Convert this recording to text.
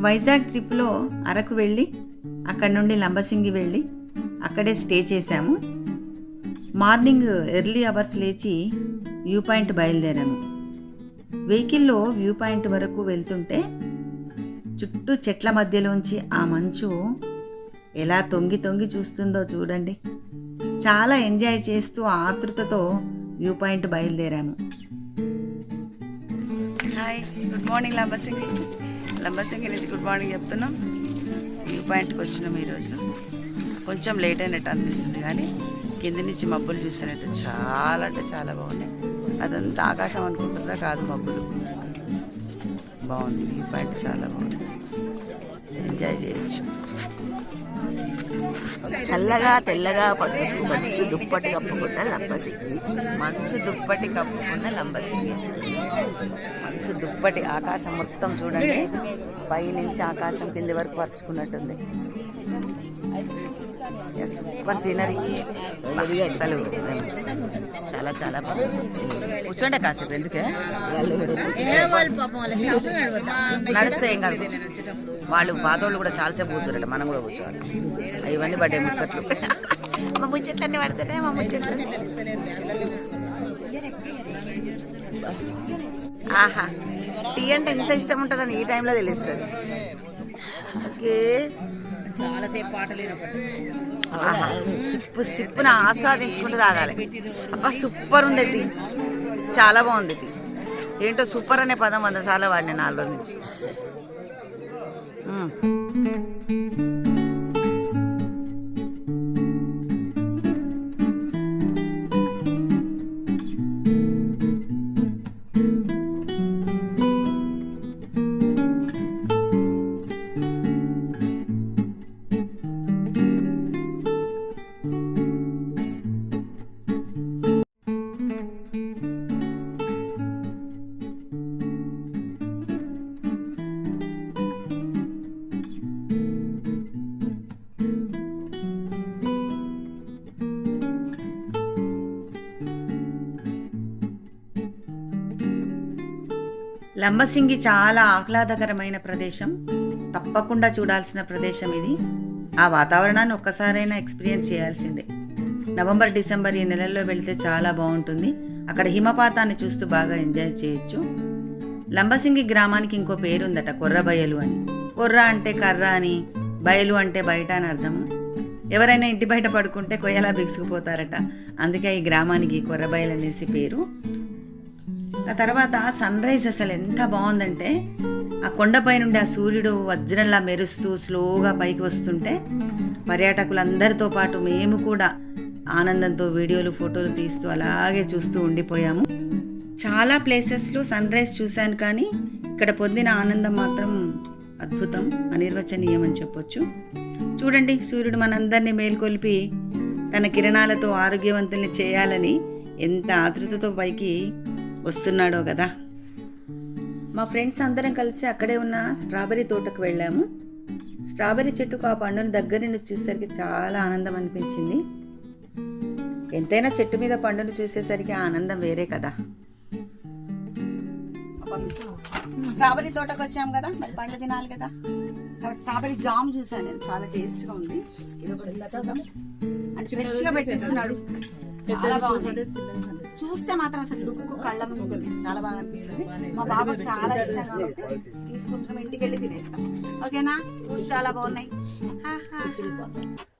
వైజాగ్ ట్రిప్లో అరకు వెళ్ళి అక్కడ నుండి లంబసింగి వెళ్ళి అక్కడే స్టే చేశాము. మార్నింగ్ ఎర్లీ అవర్స్ లేచి వ్యూ పాయింట్ బయలుదేరాము. వెహికల్లో వ్యూ పాయింట్ వరకు వెళ్తుంటే చుట్టూ చెట్ల మధ్యలోంచి ఆ మంచు ఎలా తొంగి తొంగి చూస్తుందో చూడండి. చాలా ఎంజాయ్ చేస్తూ ఆతృతతో వ్యూ పాయింట్ బయలుదేరాము. Hi good morning Lambasingi. Lambasingi నుంచి గుడ్ మార్నింగ్ చెప్తున్నాం. వ్యూ పాయింట్కి వచ్చినాం ఈరోజు. కొంచెం లేట్ అయినట్టు అనిపిస్తుంది కానీ కింద నుంచి మబ్బులు చూస్తున్నట్టు చాలా అంటే చాలా బాగున్నాయి. అదంతా ఆకాశం అనుకుంటుందా కాదు మబ్బులు. బాగుంది. వ్యూ పాయింట్ చాలా బాగుంది. ఎంజాయ్ చేయొచ్చు. చల్లగా తెల్లగా పసుపు మంచు దుప్పటి కప్పుకున్న లంబసి. మంచు దుప్పటి కప్పుకున్న లంబసింగి మంచు దుప్పటి ఆకాశం మొత్తం చూడండి. పైనుంచి ఆకాశం కింది వరకు పరుచుకున్నట్టుంది. సూపర్ సీనరీ అసలు చాలా చాలా బాగుంది. కూర్చోండి కాసేపు ఎందుకే? నడిస్తే ఏం కాదు. వాళ్ళు పాతోళ్ళు కూడా చాలాసేపు కూర్చోరట మనం కూడా కూర్చోవాలి. ఇవన్నీ పడ్డాయి ముచ్చట్లు. మా ముచ్చట్లు అన్నీ పడుతున్నాయి మా ముచ్చట్లు. ఆహా టీ అంటే ఎంత ఇష్టం ఉంటుందని ఈ టైంలో తెలుస్తుంది. ఓకే. చాలాసేపు పాటలు సిప్పు సిప్పును ఆస్వాదించుకుంటూ తాగాలి. అబ్బా సూపర్ ఉంది టీ చాలా బాగుంది టీ ఏంటో సూపర్ అనే పదం వంద సార్లు వాడిన నాలుగు నుంచి. లంబసింగి చాలా ఆహ్లాదకరమైన ప్రదేశం. తప్పకుండా చూడాల్సిన ప్రదేశం ఇది. ఆ వాతావరణాన్ని ఒక్కసారైనా ఎక్స్పీరియన్స్ చేయాల్సిందే. నవంబర్ డిసెంబర్ ఈ నెలల్లో వెళితే చాలా బాగుంటుంది. అక్కడ హిమపాతాన్ని చూస్తూ బాగా ఎంజాయ్ చేయొచ్చు. లంబసింగి గ్రామానికి ఇంకో పేరుందట కొర్రబయలు అని. కొర్ర అంటే కర్ర అని బయలు అంటే బయట అని అర్థము. ఎవరైనా ఇంటి బయట పడుకుంటే కొయ్యలా బిగుసుకుపోతారట. అందుకే ఈ గ్రామానికి కొర్రబయలు అనేసి పేరు. ఆ తర్వాత సన్ రైజ్ అసలు ఎంత బాగుందంటే ఆ కొండపై నుండి ఆ సూర్యుడు వజ్రంలా మెరుస్తూ స్లోగా పైకి వస్తుంటే పర్యాటకులందరితో పాటు మేము కూడా ఆనందంతో వీడియోలు ఫోటోలు తీస్తూ అలాగే చూస్తూ ఉండిపోయాము. చాలా ప్లేసెస్లో సన్ రైజ్ చూశాను కానీ ఇక్కడ పొందిన ఆనందం మాత్రం అద్భుతం అనిర్వచనీయం అని చెప్పొచ్చు. చూడండి సూర్యుడు మనందరినీ మేల్కొల్పి తన కిరణాలతో ఆరోగ్యవంతుల్ని చేయాలని ఎంత ఆతృతతో పైకి వస్తున్నాడో కదా. మా ఫ్రెండ్స్ అందరం కలిసి అక్కడే ఉన్న స్ట్రాబెర్రీ తోటకు వెళ్ళాము. స్ట్రాబెర్రీ చెట్టుకు ఆ పండుని దగ్గర నుండి చూసేసరికి చాలా ఆనందం అనిపించింది. ఎంతైనా చెట్టు మీద పండును చూసేసరికి ఆ ఆనందం వేరే కదా. స్ట్రాబెర్రీ తోటకు వచ్చాం కదా మరి పండు తినాలి కదా. కాబట్టి స్ట్రాబెర్రీ జామ్ చూసాను నేను చాలా టేస్ట్గా ఉంది. ఇది ఒకటి ఫ్రెష్గా పెట్టిస్తున్నాడు. చాలా బాగుంది. చూస్తే మాత్రం అసలు లుక్కు కళ్ళ ముందు చాలా బాగా అనిపిస్తుంది. మా బాబు చాలా ఇష్టం కాబట్టి తీసుకుంటున్నాం. ఇంటికి వెళ్ళి తినేస్తాం. ఓకేనా? ఫ్రూట్స్ చాలా బాగున్నాయి. హా, హా.